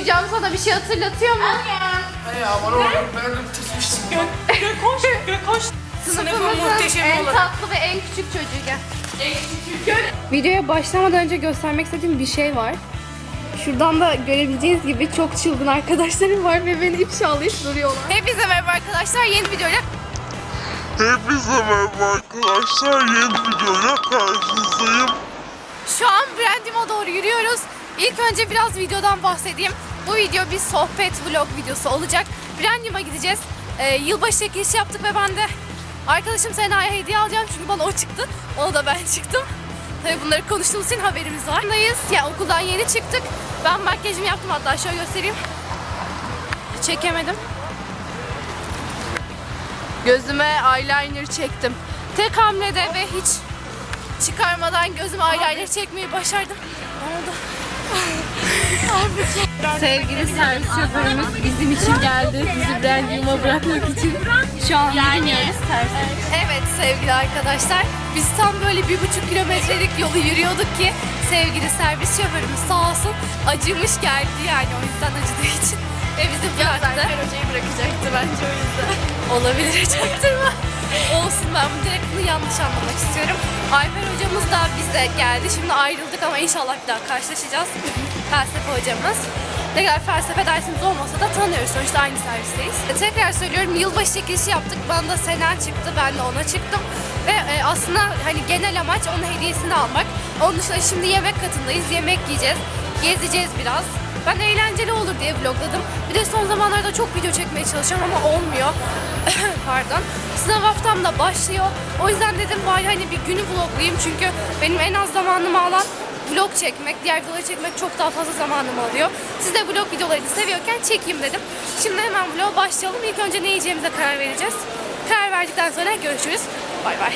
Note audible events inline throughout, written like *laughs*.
Cam sana bir şey hatırlatıyor mu? Ay aman oğlum ben de bitirmiştim. Gök, gök koş, gök koş. Sınıfın Sınıfımızın muhteşem en olur. tatlı ve en küçük çocuğu gel. Videoya başlamadan önce göstermek istediğim bir şey var. Şuradan da görebileceğiniz gibi çok çılgın arkadaşlarım var ve beni ifşalayıp duruyorlar. Hepinize merhaba arkadaşlar. Yeni videoyla Hepinize merhaba arkadaşlar. Yeni videoyla karşınızdayım. Şu an Brandim'a doğru yürüyoruz. İlk önce biraz videodan bahsedeyim. Bu video bir sohbet vlog videosu olacak. Brandim'a gideceğiz. Ee, yılbaşı çekilişi yaptık ve ben de arkadaşım Sena'ya hediye alacağım çünkü bana o çıktı. Ona da ben *laughs* çıktım. Tabii bunları konuştuğumuz için haberimiz var. Buradayız. Ya okuldan yeni çıktık. Ben makyajımı yaptım hatta şöyle göstereyim. Çekemedim. Gözüme eyeliner çektim. Tek hamlede ve hiç çıkarmadan gözüme eyeliner çekmeyi başardım. Ne oldu? Sevgili servis şoförümüz bizim için geldi. Bizi Brandim'a bırakmak için. Şu an yürüyoruz Evet sevgili arkadaşlar. Biz tam böyle bir buçuk kilometrelik yolu yürüyorduk ki sevgili servis şoförümüz sağ olsun acımış geldi yani o yüzden acıdığı için. Ve bizi bıraktı. hocayı bırakacaktı bence o yüzden. Olabilir *laughs* çaktırma. Olsun ben bu direkt bunu yanlış anlamak istiyorum. Alper hocamız da bize geldi. Şimdi ayrıldık ama inşallah bir daha karşılaşacağız. Felsefe hocamız. Ne kadar felsefe dersimiz olmasa da tanıyoruz. Sonuçta aynı servisteyiz. E, tekrar söylüyorum yılbaşı çekilişi yaptık. Bana da Senen çıktı. Ben de ona çıktım. Ve e, aslında hani genel amaç onun hediyesini almak. Onun dışında şimdi yemek katındayız. Yemek yiyeceğiz. Gezeceğiz biraz. Ben eğlenceli olur diye vlogladım. Bir de son zamanlarda çok video çekmeye çalışıyorum ama olmuyor. *laughs* Pardon. Sınav haftam da başlıyor. O yüzden dedim bari hani bir günü vloglayayım çünkü benim en az zamanımı alan vlog çekmek, diğer videoları çekmek çok daha fazla zamanımı alıyor. Siz de vlog videolarını seviyorken çekeyim dedim. Şimdi hemen vloga başlayalım. İlk önce ne yiyeceğimize karar vereceğiz. Karar verdikten sonra görüşürüz. Bay bay.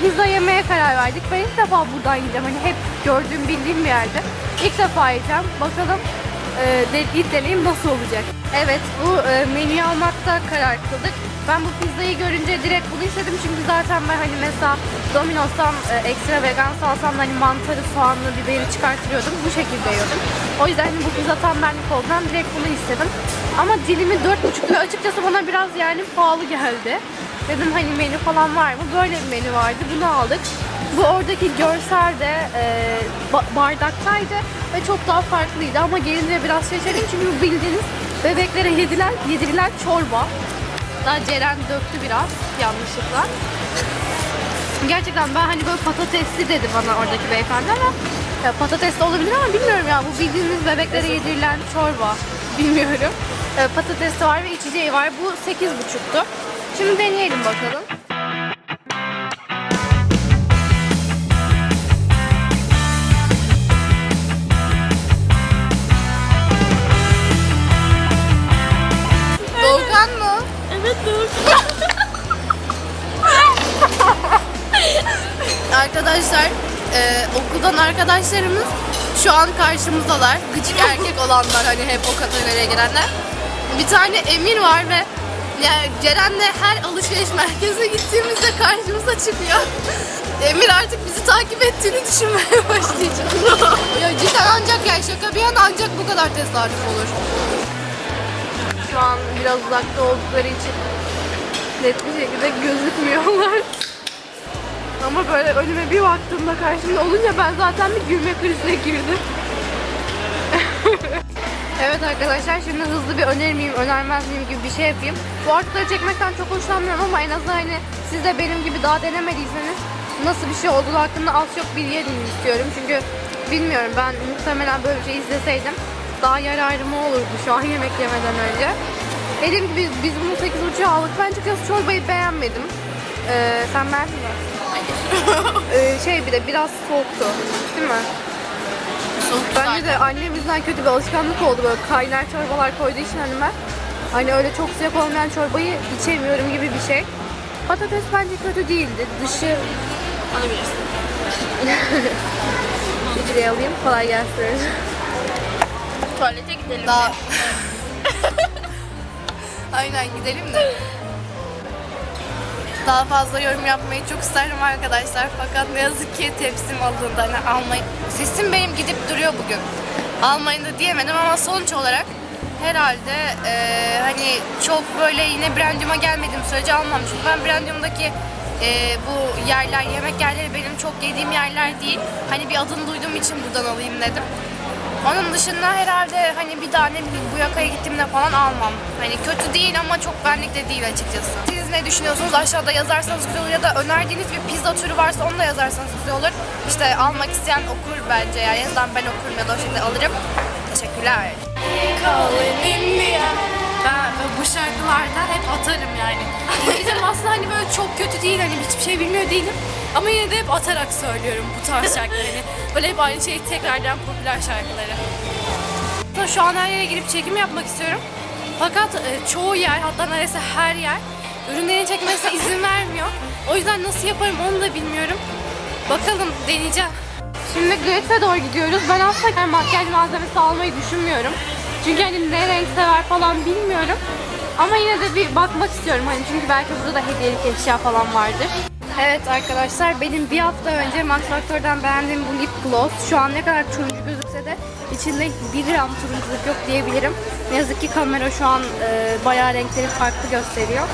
Pizza yemeye karar verdik. Ben ilk defa buradan yiyeceğim. Hani hep gördüğüm, bildiğim bir yerde. İlk defa yiyeceğim. Bakalım e, ilk deneyim nasıl olacak. Evet, bu e, menüyü almakta karar kıldık. Ben bu pizzayı görünce direkt bunu istedim çünkü zaten ben hani mesela Domino's'tan e, ekstra vegan salsam hani mantarı, soğanlı, biberi çıkartıyordum. Bu şekilde yiyordum. O yüzden hani bu pizza tam benlik olduğundan direkt bunu istedim. Ama dilimi 4,5 lira açıkçası bana biraz yani pahalı geldi. Dedim hani menü falan var mı? Böyle bir menü vardı. Bunu aldık. Bu oradaki görsel de e, ba- bardaktaydı ve çok daha farklıydı ama gelince biraz şaşırdım çünkü bu bildiğiniz bebeklere yedilen, yedirilen çorba. Daha Ceren döktü biraz yanlışlıkla. Gerçekten ben hani böyle patatesli dedi bana oradaki beyefendi ama ya patatesli olabilir ama bilmiyorum ya bu bildiğiniz bebeklere yedirilen çorba. *laughs* Bilmiyorum. E, patatesi var ve içeceği var. Bu 8,5'tu. Şimdi deneyelim bakalım. Doğukan mı? Evet dur. *laughs* Arkadaşlar e, okuldan arkadaşlarımız şu an karşımızdalar. Gıcık erkek olanlar hani hep o kategoriye girenler. Bir tane Emir var ve yani Ceren'le her alışveriş merkezine gittiğimizde karşımıza çıkıyor. *laughs* Emir artık bizi takip ettiğini düşünmeye başlayacak. *laughs* ya cidden ancak yani şaka bir yana ancak bu kadar tesadüf olur. Şu an biraz uzakta oldukları için net bir şekilde gözükmüyorlar. Ama böyle önüme bir baktığımda karşımda olunca ben zaten bir gülme krizine girdim. Evet arkadaşlar şimdi hızlı bir önerir miyim, önermez miyim gibi bir şey yapayım. Bu artıkları çekmekten çok hoşlanmıyorum ama en azından hani siz de benim gibi daha denemediyseniz nasıl bir şey olduğu hakkında az çok bilgi edinin istiyorum. Çünkü bilmiyorum ben muhtemelen böyle bir şey izleseydim daha yararıma olurdu şu an *laughs* yemek yemeden önce. Dediğim gibi biz, biz bunu 8.5'a aldık. Ben açıkçası çorbayı beğenmedim. Ee, sen beğendin mi? *laughs* Ee, şey bir de biraz soğuktu. Değil mi? Bence de annemizden kötü bir alışkanlık oldu böyle kaynar çorbalar koyduğu için önüme. Hani öyle çok sıcak olmayan çorbayı içemiyorum gibi bir şey. Patates bence kötü değildi. Dışı Alabilirsin. *laughs* hücreye alayım. Kolay gelsin. Tuvalete gidelim. Daha... *laughs* Aynen gidelim de. Daha fazla yorum yapmayı çok isterim arkadaşlar. Fakat ne yazık ki tepsim alındı. Hani almayı... Sesim benim gidip duruyor bugün. Almayın da diyemedim ama sonuç olarak herhalde eee, hani çok böyle yine Brandyum'a gelmediğim sürece almam. Çünkü ben Brandyum'daki eee, bu yerler, yemek yerleri benim çok yediğim yerler değil. Hani bir adını duyduğum için buradan alayım dedim. Onun dışında herhalde hani bir daha ne bu yakaya gittiğimde falan almam. Hani kötü değil ama çok benlik de değil açıkçası. Siz ne düşünüyorsunuz? Aşağıda yazarsanız güzel olur ya da önerdiğiniz bir pizza türü varsa onu da yazarsanız güzel olur. İşte almak isteyen okur bence yani. En ben okurum ya da o şekilde alırım. Teşekkürler. Bu şarkılarda hep atarım yani. İngilizcem aslında hani böyle çok kötü değil hani hiçbir şey bilmiyor değilim. Ama yine de hep atarak söylüyorum bu tarz şarkıları. Hani böyle hep aynı şeyi tekrardan popüler şarkıları. Şu an her yere girip çekim yapmak istiyorum. Fakat e, çoğu yer hatta neredeyse her yer ürünlerin çekmesine izin vermiyor. O yüzden nasıl yaparım onu da bilmiyorum. Bakalım deneyeceğim. Şimdi Gret'e doğru gidiyoruz. Ben aslında yani makyaj malzemesi almayı düşünmüyorum. Çünkü hani ne renk sever falan bilmiyorum. Ama yine de bir bakmak istiyorum hani çünkü belki burada da hediyelik eşya falan vardır. Evet arkadaşlar benim bir hafta önce Max Factor'dan beğendiğim bu lip gloss şu an ne kadar turuncu gözükse de içinde 1 gram turunculuk yok diyebilirim. Ne yazık ki kamera şu an e, bayağı renkleri farklı gösteriyor.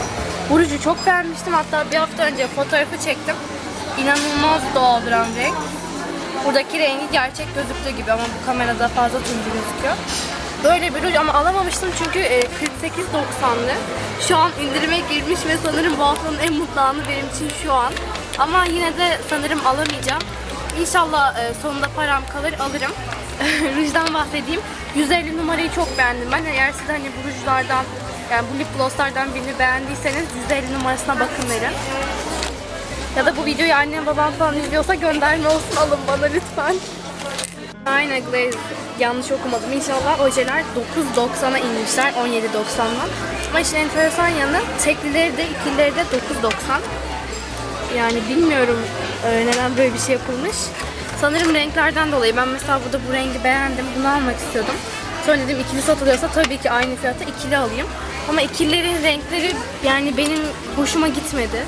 Bu ruju çok beğenmiştim hatta bir hafta önce fotoğrafı çektim. İnanılmaz doğal duran renk. Buradaki rengi gerçek gözüktüğü gibi ama bu kamerada fazla turuncu gözüküyor. Böyle bir ruj ama alamamıştım çünkü e, 48.90'lı. Şu an indirime girmiş ve sanırım bu haftanın en mutlu anı benim için şu an. Ama yine de sanırım alamayacağım. İnşallah e, sonunda param kalır alırım. *laughs* Rujdan bahsedeyim. 150 numarayı çok beğendim ben. Eğer siz hani bu rujlardan yani bu lip glosslardan birini beğendiyseniz 150 numarasına bakın derim. Ya da bu videoyu annem babam falan izliyorsa gönderme olsun alın bana lütfen. Aynen Glaze. Yanlış okumadım. İnşallah ojeler 9.90'a inmişler 17.90'dan. Ama işin enteresan yanı teklileri de ikilileri de 9.90. Yani bilmiyorum e, neden böyle bir şey yapılmış. Sanırım renklerden dolayı. Ben mesela burada bu rengi beğendim. Bunu almak istiyordum. Sonra dedim ikili satılıyorsa tabii ki aynı fiyata ikili alayım. Ama ikililerin renkleri yani benim hoşuma gitmedi.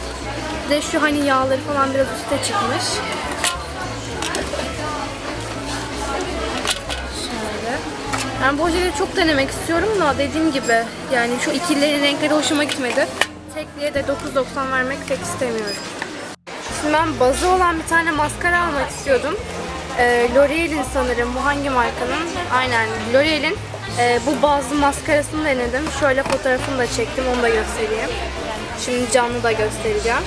Bir de şu hani yağları falan biraz üste çıkmış. Ben bu ojeleri çok denemek istiyorum da dediğim gibi yani şu ikililerin renkleri hoşuma gitmedi. Tekliye de 9.90 vermek pek istemiyorum. Şimdi ben bazı olan bir tane maskara almak istiyordum. Ee, L'Oreal'in sanırım bu hangi markanın? Aynen L'Oreal'in e, bu bazlı maskarasını denedim. Şöyle fotoğrafını da çektim onu da göstereyim. Şimdi canlı da göstereceğim.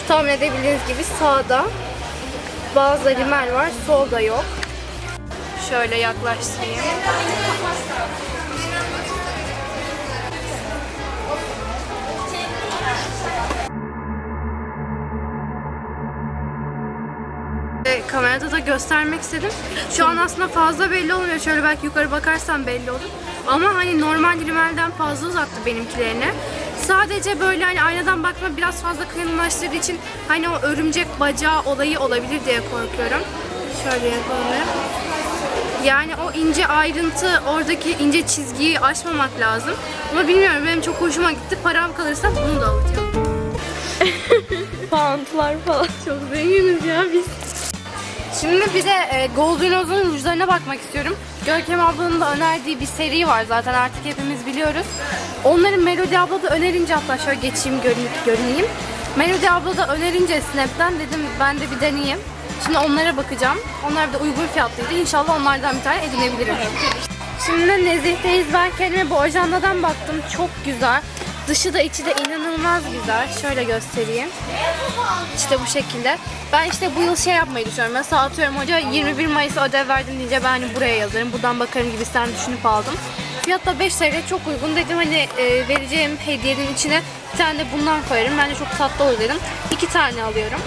Şu tahmin edebildiğiniz gibi sağda bazı rimel var, solda yok. Şöyle yaklaştırayım. E, Kamerada da göstermek istedim. Şu an aslında fazla belli olmuyor. Şöyle belki yukarı bakarsam belli olur. Ama hani normal rimelden fazla uzattı benimkilerine. Sadece böyle hani aynadan bakma biraz fazla kalınlaştırdığı için hani o örümcek bacağı olayı olabilir diye korkuyorum. Şöyle yapalım. Yani o ince ayrıntı, oradaki ince çizgiyi aşmamak lazım. Ama bilmiyorum benim çok hoşuma gitti. Param kalırsa bunu da alacağım. *laughs* Pantlar falan çok zenginiz ya biz. Şimdi bir de e, Golden Rose'un rujlarına bakmak istiyorum. Görkem ablanın da önerdiği bir seri var zaten artık hepimiz biliyoruz. Onların Melody abla da önerince hatta şöyle geçeyim görün, görüneyim. Melody abla da önerince Snap'ten dedim ben de bir deneyeyim. Şimdi onlara bakacağım. Onlar da uygun fiyatlıydı. İnşallah onlardan bir tane edinebilirim. Şimdi Nezih'teyiz. Ben kendime bu ajandadan baktım. Çok güzel. Dışı da içi de inanılmaz güzel. Şöyle göstereyim. İşte bu şekilde. Ben işte bu yıl şey yapmayı düşünüyorum. Mesela atıyorum hoca 21 Mayıs'a ödev verdim deyince ben hani buraya yazarım. Buradan bakarım gibi sen düşünüp aldım. Fiyat da 5 TL çok uygun dedim hani e, vereceğim hediyenin içine bir tane de bundan koyarım. Bence çok tatlı olur dedim. İki tane alıyorum.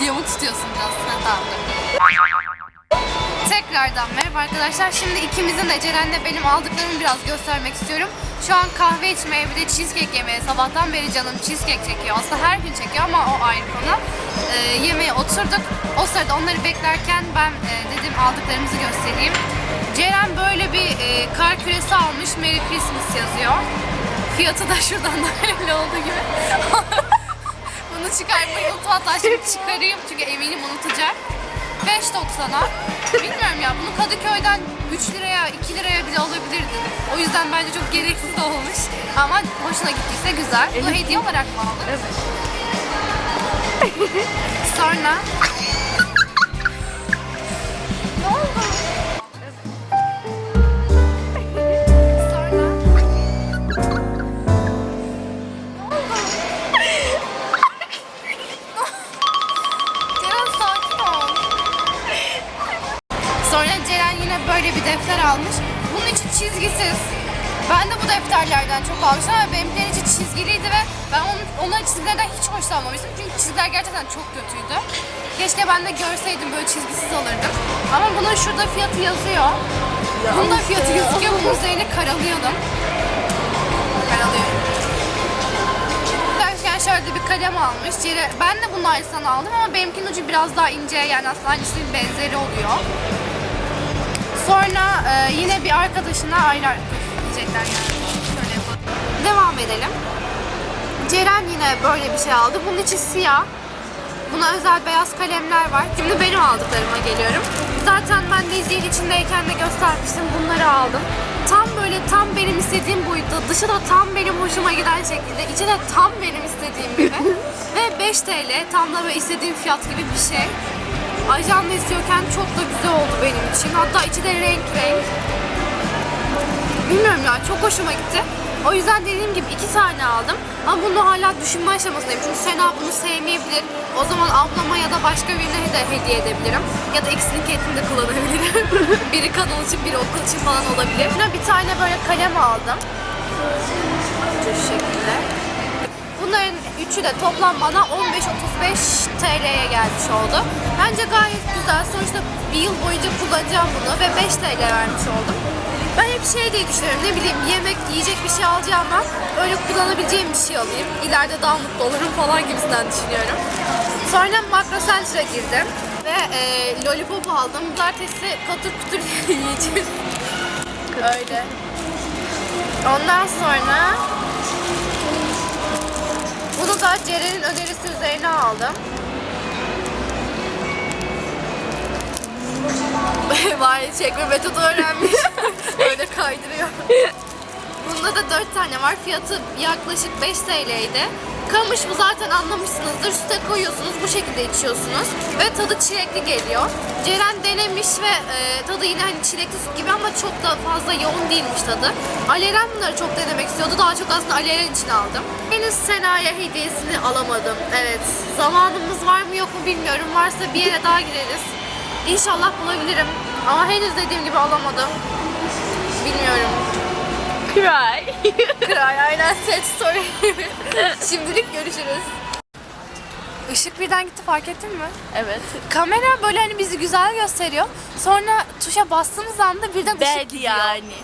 Diye mi tutuyorsun biraz? Ha, tamam. Tekrardan merhaba arkadaşlar. Şimdi ikimizin de Ceren'le benim aldıklarımı biraz göstermek istiyorum. Şu an kahve içmeye bir de cheesecake yemeye sabahtan beri canım cheesecake çekiyor. Aslında her gün çekiyor ama o ayrı konu. Ee, yemeğe oturduk. O sırada onları beklerken ben e, dedim aldıklarımızı göstereyim. Ceren böyle bir e, kar küresi almış. Merry Christmas yazıyor. Fiyatı da şuradan *laughs* da belli olduğu gibi. Hatta şimdi çıkarayım çünkü eminim unutacak. 5.90'a. Bilmiyorum ya bunu Kadıköy'den 3 liraya 2 liraya bile alabilirdin. O yüzden bence çok gereksiz olmuş. Ama hoşuna gittiyse güzel. Bunu hediye olarak mı aldın? Evet. Sonra... Sonra Ceren yine böyle bir defter almış. Bunun için çizgisiz. Ben de bu defterlerden çok almıştım ama benimkiler için çizgiliydi ve ben onun, onların çizgilerden hiç hoşlanmamıştım. Çünkü çizgiler gerçekten çok kötüydü. Keşke ben de görseydim böyle çizgisiz alırdım. Ama bunun şurada fiyatı yazıyor. Bunda fiyatı gözüküyor. Bunun üzerine karalıyordum. Karalıyorum. Derken şöyle bir kalem almış. Ben de bunun aynısını aldım ama benimkinin ucu biraz daha ince yani aslında aynısının benzeri oluyor. Sonra e, yine bir arkadaşına ayrı diyecekler yani. Şöyle yapalım. Devam edelim. Ceren yine böyle bir şey aldı. Bunun içi siyah. Buna özel beyaz kalemler var. Şimdi benim aldıklarıma geliyorum. Zaten ben izleyici içindeyken de göstermiştim. Bunları aldım. Tam böyle tam benim istediğim boyutta. Dışı da tam benim hoşuma giden şekilde. içi de tam benim istediğim gibi. *laughs* Ve 5 TL tam da böyle istediğim fiyat gibi bir şey. Ajanda istiyorken çok da güzel oldu benim için. Hatta içi de renk renk. Bilmiyorum ya çok hoşuma gitti. O yüzden dediğim gibi iki tane aldım. Ama bunu hala düşünme aşamasındayım. Çünkü Sena bunu sevmeyebilir. O zaman ablama ya da başka birine de hediye edebilirim. Ya da ikisinin kendini de kullanabilirim. *laughs* biri kanal için, biri okul için falan olabilir. Bir tane böyle kalem aldım. Şu şekilde. Bunların üçü de toplam bana 15-35 TL'ye gelmiş oldu. Bence gayet güzel. Sonuçta bir yıl boyunca kullanacağım bunu ve 5 TL vermiş oldum. Ben hep şey diye düşünüyorum, ne bileyim yemek, yiyecek bir şey alacağıma öyle kullanabileceğim bir şey alayım. İleride daha mutlu olurum falan gibisinden düşünüyorum. Sonra Makro Center'a girdim ve e, lollipop aldım. Pazartesi katır kutur *laughs* yiyeceğiz. Öyle. Ondan sonra bunu da Ceren'in önerisi üzerine aldım. *laughs* Var çekme metodu öğrenmiş. *laughs* Öyle kaydırıyor. Bunda da 4 tane var. Fiyatı yaklaşık 5 TL'ydi. Kamış bu zaten anlamışsınızdır. Süte koyuyorsunuz, bu şekilde içiyorsunuz. Ve tadı çilekli geliyor. Ceren denemiş ve e, tadı yine hani çilekli süt gibi ama çok da fazla yoğun değilmiş tadı. Aleren bunları çok denemek istiyordu. Daha çok aslında Aleren için aldım. Henüz Sena'ya hediyesini alamadım. Evet. Zamanımız var mı yok mu bilmiyorum. Varsa bir yere daha gireriz. İnşallah bulabilirim. Ama henüz dediğim gibi alamadım. Bilmiyorum. Cry. *laughs* Kray aynen set story. *laughs* Şimdilik görüşürüz. Işık birden gitti fark ettin mi? evet. Kamera böyle hani bizi güzel gösteriyor. Sonra tuşa bastığımız anda birden ışık Bad gidiyor. yani.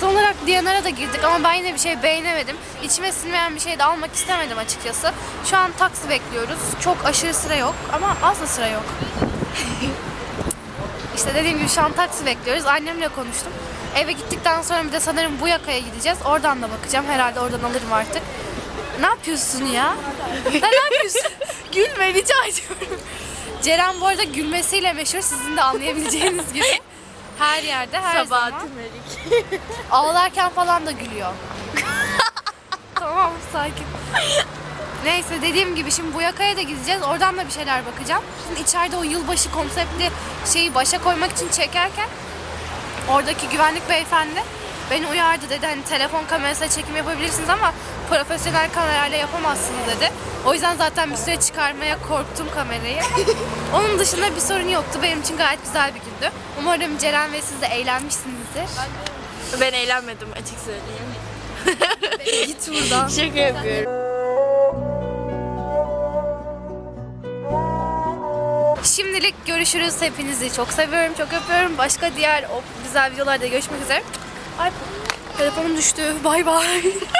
Son olarak Diyanar'a da girdik ama ben yine bir şey beğenemedim. İçime sinmeyen bir şey de almak istemedim açıkçası. Şu an taksi bekliyoruz. Çok aşırı sıra yok ama az da sıra yok. *laughs* işte dediğim gibi şu an taksi bekliyoruz. Annemle konuştum. Eve gittikten sonra bir de sanırım bu yakaya gideceğiz. Oradan da bakacağım. Herhalde oradan alırım artık. Ne yapıyorsun ya? Ne yapıyorsun? *laughs* Gülme rica ediyorum. Ceren bu arada gülmesiyle meşhur. Sizin de anlayabileceğiniz gibi. Her yerde, her zaman. Sabahattin Melik. Ağlarken falan da gülüyor. *laughs* tamam sakin. Neyse dediğim gibi şimdi bu yakaya da gideceğiz. Oradan da bir şeyler bakacağım. Şimdi içeride o yılbaşı konseptli şeyi başa koymak için çekerken oradaki güvenlik beyefendi beni uyardı dedi hani telefon kamerasıyla çekim yapabilirsiniz ama profesyonel kamerayla yapamazsınız dedi. O yüzden zaten bir süre çıkarmaya korktum kamerayı. *laughs* Onun dışında bir sorun yoktu. Benim için gayet güzel bir gündü. Umarım Ceren ve siz de eğlenmişsinizdir. Ben eğlenmedim açık söyleyeyim. *laughs* Git buradan. *laughs* Şaka yapıyorum. Şimdilik görüşürüz. Hepinizi çok seviyorum, çok öpüyorum. Başka diğer o güzel videolarda görüşmek üzere. Ay telefonum düştü. Bay bay. *laughs*